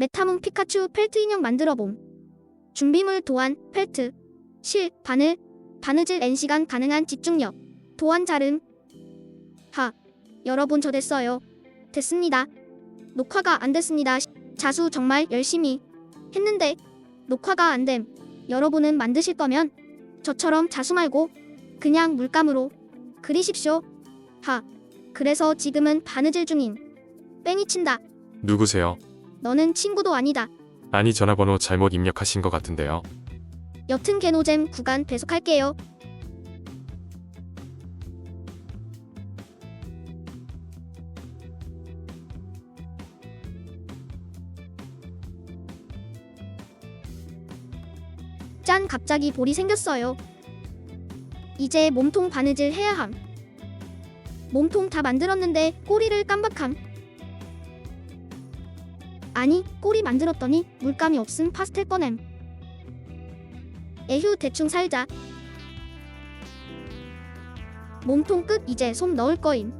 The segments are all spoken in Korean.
메타몽 피카츄 펠트 인형 만들어봄. 준비물 도안, 펠트, 실, 바늘, 바느질 N시간 가능한 집중력, 도안 자름. 하, 여러분 저 됐어요. 됐습니다. 녹화가 안 됐습니다. 자수 정말 열심히 했는데 녹화가 안 됨. 여러분은 만드실 거면 저처럼 자수 말고 그냥 물감으로 그리십시오. 하, 그래서 지금은 바느질 중인 뺑이 친다. 누구세요? 너는 친구도 아니다. 아니 전화번호 잘못 입력하신 것 같은데요. 여튼 개노잼 구간 배속할게요. 짠 갑자기 볼이 생겼어요. 이제 몸통 바느질 해야 함. 몸통 다 만들었는데 꼬리를 깜박함. 아니 꼬리 만들었더니 물감이 없음 파스텔 꺼냄. 에휴 대충 살자. 몸통 끝 이제 솜 넣을 거임.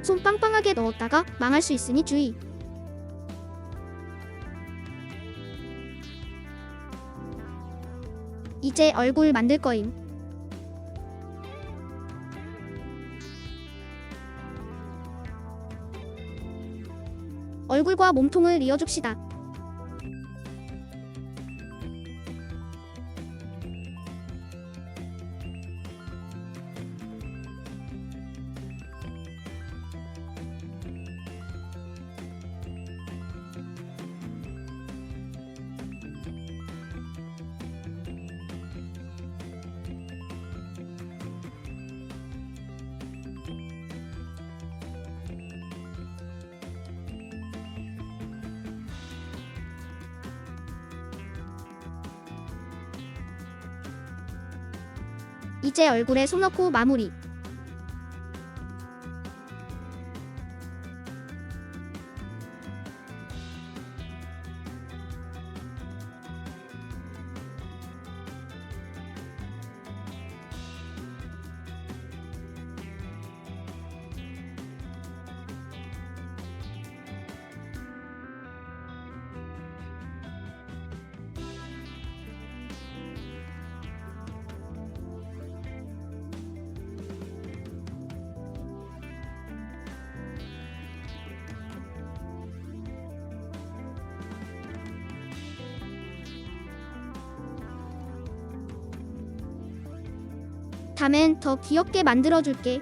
솜 빵빵하게 넣었다가 망할 수 있으니 주의. 이제 얼굴 만들 거임. 얼굴과 몸통을 이어줍시다. 이제 얼굴에 솜 넣고 마무리. 다음엔 더 귀엽게 만들어줄게.